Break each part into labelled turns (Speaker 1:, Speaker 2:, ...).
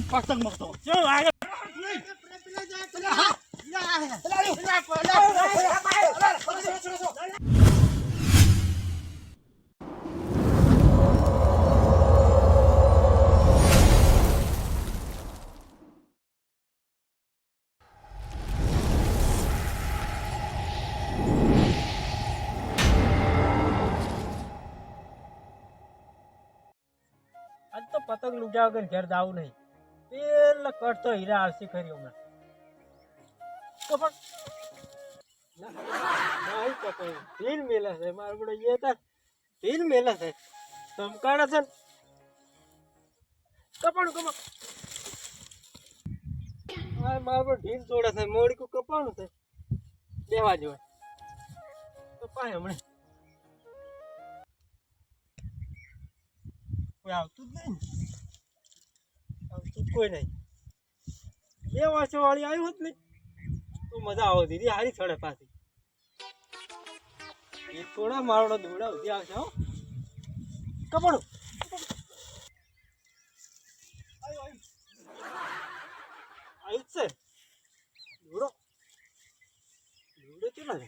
Speaker 1: હું પતંગ મગતો
Speaker 2: જો આગળ આજ તો પતંગ લુજાવ વગર ઘેર નહીં. પેલા કરતો હીરા આરસી ખરી હમણાં. તો પણ નહીં પતંગ ઢીલ મેલા છે. મારા બધો એ હતા ઢીલ મેલા છે. ધમકાણા છે કપાણું કપા મારા બધો ઢીલ જોડે છે. મોડીકું કપાણું છે. બેવા જેવા કપાય હમણાં. કોઈ આવતું જ નહીં કોઈ નહીં. બે વર્ષો વાળી આવ્યું હોત ને, તો મજા આવો દીદી, હારી ચડે પાછી. એ થોડા મારો દોડા ઉધી આવશે, હો. કપડું. આવ્યું જ છે. દોડો દોડો કેટલા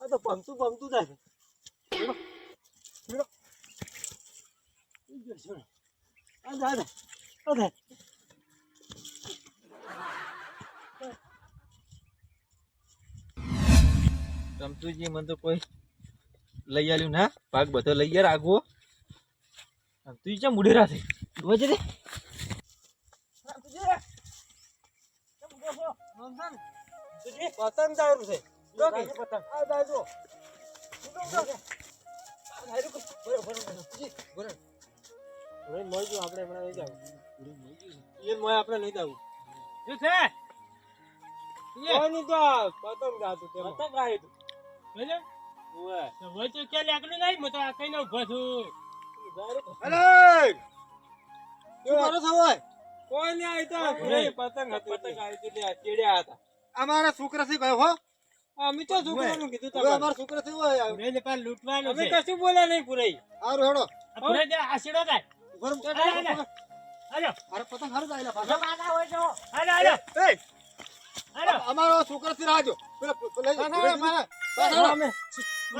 Speaker 2: આ તો પમતું પમતું જાય છે દોડો દોડો આ જા જા આ જા
Speaker 3: રમતુજી મને તો કોઈ લઈ આવ્યું ના પાક બધો લઈ યાર આગવો રમતુજી ચમ ઉડે રાતે જોવા જરે
Speaker 2: પતંગ દારૂ છે પતંગ આ દારૂ મોય જો આપણે હમણાં લઈ જાવ એ મોય આપણે લઈ જાવ. શું છે? કોઈ નહીં તો પતંગ ગાતું તે પતંગ ગાય તું. બજે ઓએ તો હોય તો કે લાકડી નહીં મતો આ કઈ ન ઊભો છું.
Speaker 1: અરે!
Speaker 2: શું
Speaker 1: કરો છો ઓય
Speaker 2: કોઈ નહીં આવી તો પતંગ હતી. પતંગ આવી હતી ચીડ્યા હતા.
Speaker 1: અમારા છોકરા થી ગયો હો.
Speaker 2: અમે તો છોકરાનું કીધું તમે
Speaker 1: અમારા છોકરા થી હોય.
Speaker 2: પુરાઈને પાર લૂંટવાનું અમે કશું બોલ્યા નહીં પુરાઈ.
Speaker 1: હારું હેડો.
Speaker 2: પુરાઈ દે આશીડો થાય
Speaker 1: ગરમ પતંગ હારું જાય પાછા.
Speaker 2: હાલો હાલો.
Speaker 1: એ
Speaker 2: હાલો.
Speaker 1: અમારો છોકરો થી રાજો પેલા પેલા
Speaker 2: પાછા,
Speaker 1: પાછા
Speaker 2: હા, અમે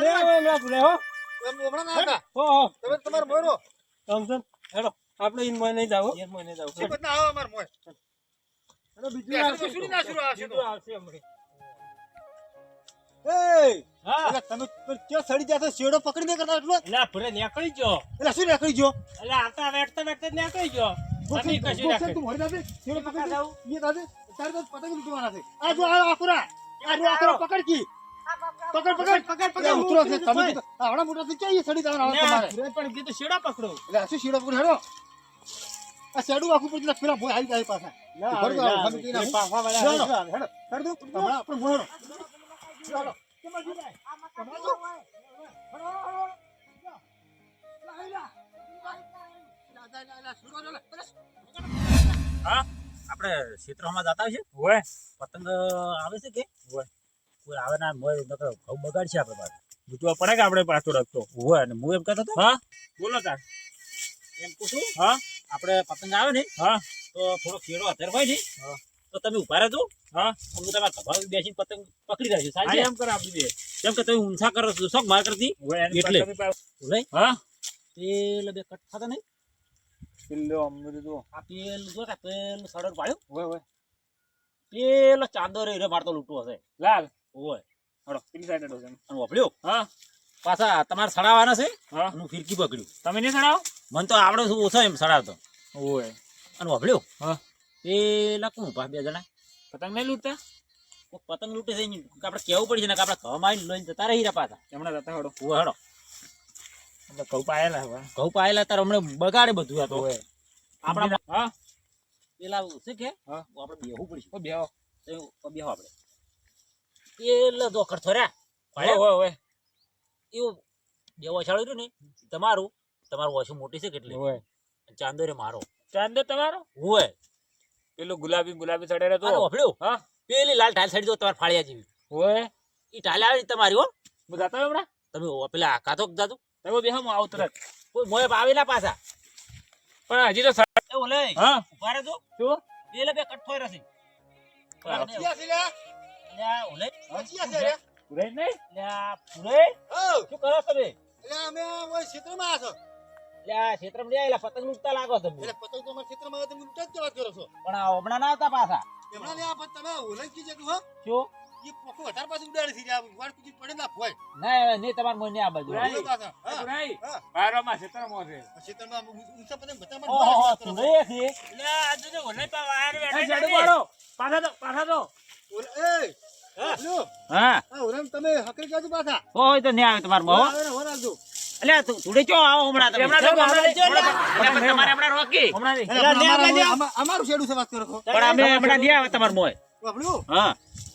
Speaker 2: લે હવે લે પુરાઈ હો
Speaker 1: હમણાં ના હતા.
Speaker 2: હો હો
Speaker 1: તમે તમારો મોરો
Speaker 2: સમજણ? હેડો. આપણે ઈન મોય નહીં જાવ
Speaker 3: યાર જાવ.
Speaker 1: સિપત ના આવો અમાર મોય?
Speaker 2: હેડો બીજું આવશે
Speaker 1: તો શું ના શરૂ આવશે તો?
Speaker 2: બીજું આવશે હમણાં.
Speaker 1: એ
Speaker 2: હા.
Speaker 1: તમે ક્યાં સડી જતો શેડો પકડી નહીં કરતા એટલો?
Speaker 2: એટલે પુરાઈ નીકળી ગયો.
Speaker 1: એટલે શું નીકળી ગયો?
Speaker 2: એટલે આવતા વેઠતા વેઠતા નીકળી ગયો. તમે કશું રાખે.
Speaker 1: તું મરી જાશે શેડો પકડી દે. એ દાદે તારે તો પતંગ લૂંટવાના છે. આ જો આ આકરા. આ જો આકરા પકડ કી. પકડ પકડ. પકડ પકડ ઉતરો છે તમે આવડા મોટા થી ક્યાં સડી જવાના તમારે.
Speaker 2: પુરાઈ પણ કીધું શેડા પકડો.
Speaker 1: એટલે શું શેડો પકડી હેડો. આ શેડું આખું પછી પેલા ભોય આવી જાય પાછા.
Speaker 2: ના પાછા વાળા
Speaker 1: હેડો,
Speaker 2: આવે.
Speaker 1: હેડો, હેડો તું, હમણાં આપણે મોય હેડો. હેડો.
Speaker 3: આપણે ક્ષેત્રમાં જતા છે?
Speaker 2: હોય.
Speaker 3: પતંગ આવે છે કે? કોઈ આવે ના મોય નકર ઘઉં બગાડશે આપણે પાસે.
Speaker 2: મૂકવા પડે કે આપણે પાછો રસ્તો?
Speaker 3: હોય અને હું એમ કહેતો હતો?
Speaker 2: હા? બોલો તાર.
Speaker 3: એમ પૂછું?
Speaker 2: હા?
Speaker 3: આપણે પતંગ આવે ને?
Speaker 2: હા.
Speaker 3: તો થોડો ખેડો અત્યારે હોય ને?
Speaker 2: હા.
Speaker 3: તો તમે ઊભા રહેજો.
Speaker 2: હા.
Speaker 3: હું તમારા ધબા બેસીને પતંગ પકડી રાખજો. સાહેબ
Speaker 2: એમ કર આપી દે
Speaker 3: કેમ કે તમે ઊંચા કરો છો? શોખ માર કરતી? એટલે.
Speaker 2: હા.
Speaker 3: પેલ બે કટ થતા નહીં?
Speaker 2: પેલો અમૃત જો
Speaker 3: આ પેલ જો કે પેલ સડર પાડ્યું?
Speaker 2: હોય હોય
Speaker 3: પેલો ચાદર રે મારતો લૂંટવો હશે.
Speaker 2: લાલ.
Speaker 3: હોય
Speaker 2: હડો પેલી સાઈડ હડો
Speaker 3: અને વપડ્યો
Speaker 2: હા.
Speaker 3: પાછા તમારે સડાવવાના છે?
Speaker 2: હા.
Speaker 3: હું ફિરકી પકડ્યું.
Speaker 2: તમે નહીં સડાવો?
Speaker 3: મને તો આવડે શું ઓછો એમ સડાવતો.
Speaker 2: ઓય.
Speaker 3: અને વપડ્યો
Speaker 2: હા.
Speaker 3: પેલા કોણ ઊભા બે જણા.
Speaker 2: પતંગ નહીં લૂંટતા?
Speaker 3: પતંગ લૂંટે છે આપણે કેવું પડશે ને કે આપણે ઘઉં માં લઈને જતા રહી રહ્યા પાછા.
Speaker 2: હમણાં જતા હડો.
Speaker 3: ઓય હડો.
Speaker 2: આપણે પાયેલા હવે.
Speaker 3: ઘઉં પાયેલા તારે હમણાં બગાડે બધું આ તો.
Speaker 2: ઓય.
Speaker 3: આપણા
Speaker 2: હા?
Speaker 3: પેલા છે કે?
Speaker 2: હા.
Speaker 3: આપણે બેહવું પડશે.
Speaker 2: બેહો.
Speaker 3: બેહો આપણે. પેલા જો ખર્ચો રે
Speaker 2: ઓય હોય ઓય.
Speaker 3: એવું બેવો રહ્યું ને તમારું. તમારું ઓછું મોટી છે કેટલી?
Speaker 2: હોય
Speaker 3: ચાંદો રે મારો.
Speaker 2: ચાંદો તમારો?
Speaker 3: હોય
Speaker 2: પેલું ગુલાબી ગુલાબી ચડે રહેતો.
Speaker 3: અને
Speaker 2: હા.
Speaker 3: પેલી લાલ ઢાલ સાઈડ જો તમારે ફાળિયા જેવી.
Speaker 2: ઓય.
Speaker 3: ઈ ઢાલ આવે તમારી હો.
Speaker 2: હું જાતો હમણાં?
Speaker 3: તમે પેલા પેલા કાતો જાતું
Speaker 2: તમે બેહો હું આવું તરત.
Speaker 3: કોઈ મોય આવે ના પાછા.
Speaker 2: પણ હજી તો સા-
Speaker 3: ઓલે
Speaker 2: હા.
Speaker 3: ઊભા રહેજો.
Speaker 2: શું?
Speaker 3: પેલે બે કઠોય. લે. ઓલે.
Speaker 1: વચ્ચી છે
Speaker 2: રે પૂરે નહીં?
Speaker 3: લે પૂરે. શું કરો તમે?
Speaker 1: એટલે અમે ઓય ક્ષેત્રમાં છો.
Speaker 3: લે ક્ષેત્રમાં લઈ આયેલા પતંગ લૂંટતા લાગો તમે
Speaker 1: એટલે પતંગ તો અમારા ક્ષેત્રમાં આવે તમે લૂંટા જ વાત કરો છો.
Speaker 3: પણ આ હમણાં ના આવતા પાછા
Speaker 1: એમના લ્યા પણ તમે ઓળંકી છે હો?
Speaker 3: શું
Speaker 1: ઈ પોખો વધારે પાછું ઉડાડી છે લ્યા. વાળ કૂદી પડે ના ફોય.
Speaker 3: ના નહીં તમારે મોય આ બાજુ
Speaker 2: પૂરાય.
Speaker 1: બોલો પાછા. હા.
Speaker 2: પૂરાય
Speaker 1: હા.
Speaker 2: બારમાં ક્ષેત્રમાં છે
Speaker 1: ક્ષેત્રમાં ઊંચા પતંગ બધામાં
Speaker 3: ઓહો
Speaker 1: વાત કરો છે
Speaker 2: લે આ જો ઓલે પા વાર બેઠા છે પાછા તો પાછા તો
Speaker 1: ઓલે- એ, ઓલું,
Speaker 3: હા
Speaker 1: આ તમે હકરી કાઢો પાછા.
Speaker 3: હોય તો નહીં આવે તમારે બહુ
Speaker 1: આવે આવજો.
Speaker 3: એટલે તું ચો આવો હમણાં તમે?
Speaker 2: હમણાં તો હમણાં જ
Speaker 3: એટલે પણ તમારે હમણાં રોકી.
Speaker 2: હમણાં નહીં.
Speaker 1: એટલે
Speaker 3: લે,
Speaker 1: અમારું-
Speaker 3: લે, લે.
Speaker 1: અમારું- અમારું શેડું છે વાત કરો
Speaker 3: પણ અમે હમણાં નહીં આવે તમારે મોય હા.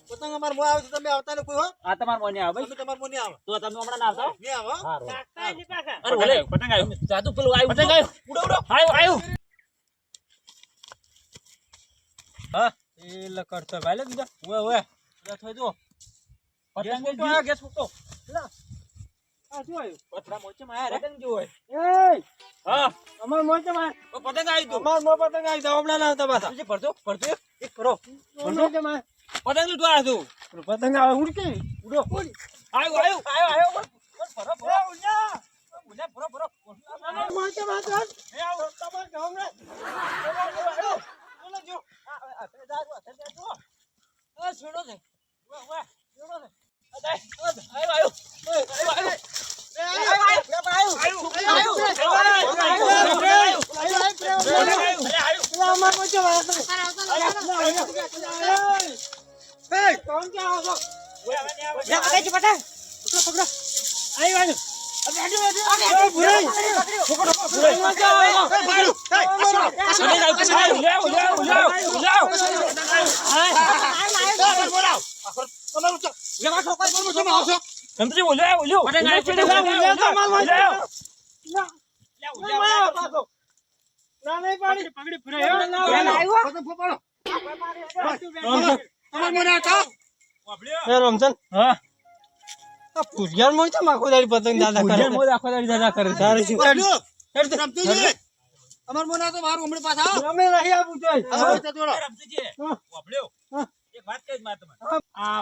Speaker 1: પતંગ અમારે મોં આવે તમે આવતા ને કોઈ હો?
Speaker 3: આ તમારે મોય નહીં આવે
Speaker 1: અમે તમારે મોં આવે.
Speaker 3: તો તમે હમણાં ના આવતા
Speaker 1: નહીં આવે, હો?
Speaker 3: સારું
Speaker 2: તાકતા
Speaker 3: અરે ઓલે
Speaker 2: પતંગ આવ્યો.
Speaker 3: જાદુ પેલું આવ્યું.
Speaker 2: પતંગ આવ્યો.
Speaker 3: ઉડો ઉડો.
Speaker 2: આવ્યો આવ્યો.
Speaker 3: હા. એ લકડતો ભાઈ લે બીજા. ઓએ ઓએ થઈ જો પતંગ તો ગેસ ફૂટો
Speaker 2: આ શું આવ્યું
Speaker 3: પતરા મોચે માં પતંગ જો હોય
Speaker 2: એય
Speaker 3: હા
Speaker 2: અમાર મોચે માં
Speaker 3: પતંગ આવી તો
Speaker 2: અમાર મો પતંગ આવી જાવ હમણાં ના આવતા પાછા
Speaker 3: તુજે પડતો પડતો એક કરો
Speaker 2: મોચે માં
Speaker 3: પતંગ લૂટવા આવ્યો તું
Speaker 2: પતંગ આવે ઉડકી
Speaker 3: ઉડો આવ્યો આવ્યો આવ્યો આવ્યો બોલ બોલ ભરો ભરો ઉલ્યા ઉલ્યા ભરો ભરો
Speaker 2: મોચે માં ચાલ
Speaker 3: એ આવો તમાર ગામ રે આવ્યો આવ્યો બોલો જો આ આ તે જાગવા તે જાગવા આ છોડો ને વાહ વાહ છોડો ને આવ્યો આવ્યો આવ્યો આવ્યો
Speaker 2: અમાર મોચે માં
Speaker 1: એ,
Speaker 2: કોણ કે આવો
Speaker 1: તમારું ચો- તમારું ચો, આવશો. પતંગ ફોપાડો. તમારે મોં ના આવતા? બાબલું, રમતુજી, અમારે મોં ના આવતા, મારું હમણાં પાછા. હા, તો દોડો.
Speaker 3: આ વાયરો રહ્યો ને ઊંધો છે એટલે આ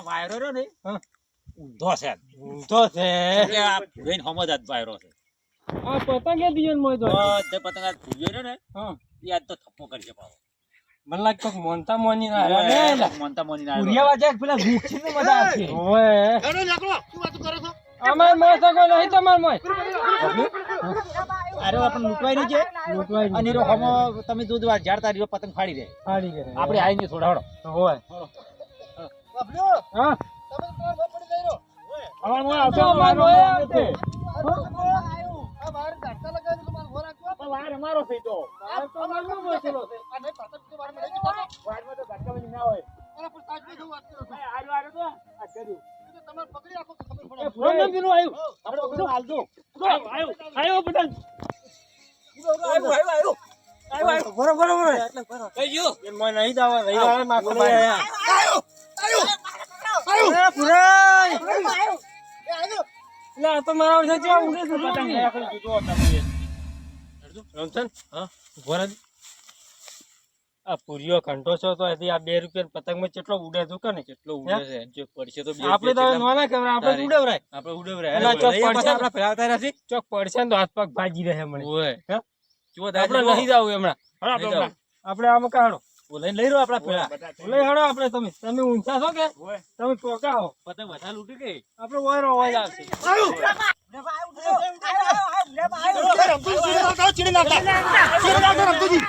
Speaker 3: જોઈને સમજ જ વાયરો છે. બધે પતંગ આ ભૂલ્યો રહ્યો ને કરશે પાછો. મોનતા મોની ના
Speaker 1: હેડો, લાકડો, શું વાતો કરો
Speaker 3: અરે આપણે લૂંટવાય નહીં છે. તમે દૂધ વાર રહ્યો પતંગ ફાડી દે
Speaker 2: હા.
Speaker 1: તો તમારા રહ્યો.
Speaker 2: મોય મોય
Speaker 1: તમારે નહીં પતંગ
Speaker 2: ના હોય
Speaker 1: શું વાત કરો છો?
Speaker 2: તો
Speaker 1: તમારે
Speaker 2: પેલું આવ્યું
Speaker 3: આપણે
Speaker 2: પતંગ
Speaker 3: કઈ
Speaker 2: મને નહીં દાવા નહીં આવે માકો ભાઈ
Speaker 1: આયો, આયો,
Speaker 2: ના તો આ પૂરીઓ ઘંટો છો તો હજી આ બે રૂપિયા પતંગમાં કેટલો ઉડે તું કે ને કેટલો ઉડે
Speaker 3: પડશે તો
Speaker 2: આપણે તો નોના કેવરા આપણે ઉડવરાય
Speaker 3: આપણે ઉડવરાય
Speaker 2: ચોક પડશે
Speaker 3: આપણે
Speaker 2: નથી ચોક પડશે તો હાથ પગ ભાજી રહે મને
Speaker 3: ઓય? જો
Speaker 2: આપણે નહીં જાવું હમણાં. આપણે આમાં કાઢો
Speaker 3: લઈને લઈ રહ્યો આપડા પેલા
Speaker 2: લઈ હડો આપડે તમે તમે ઊંચા છો કે તમે ટોકા હો
Speaker 3: પતંગ બધા લૂટી ગઈ
Speaker 2: આપણે વાયરો અવાજ આવશે
Speaker 1: ચીડી નાખતા, ચીડી નાખતા. ચીડી નાખતા.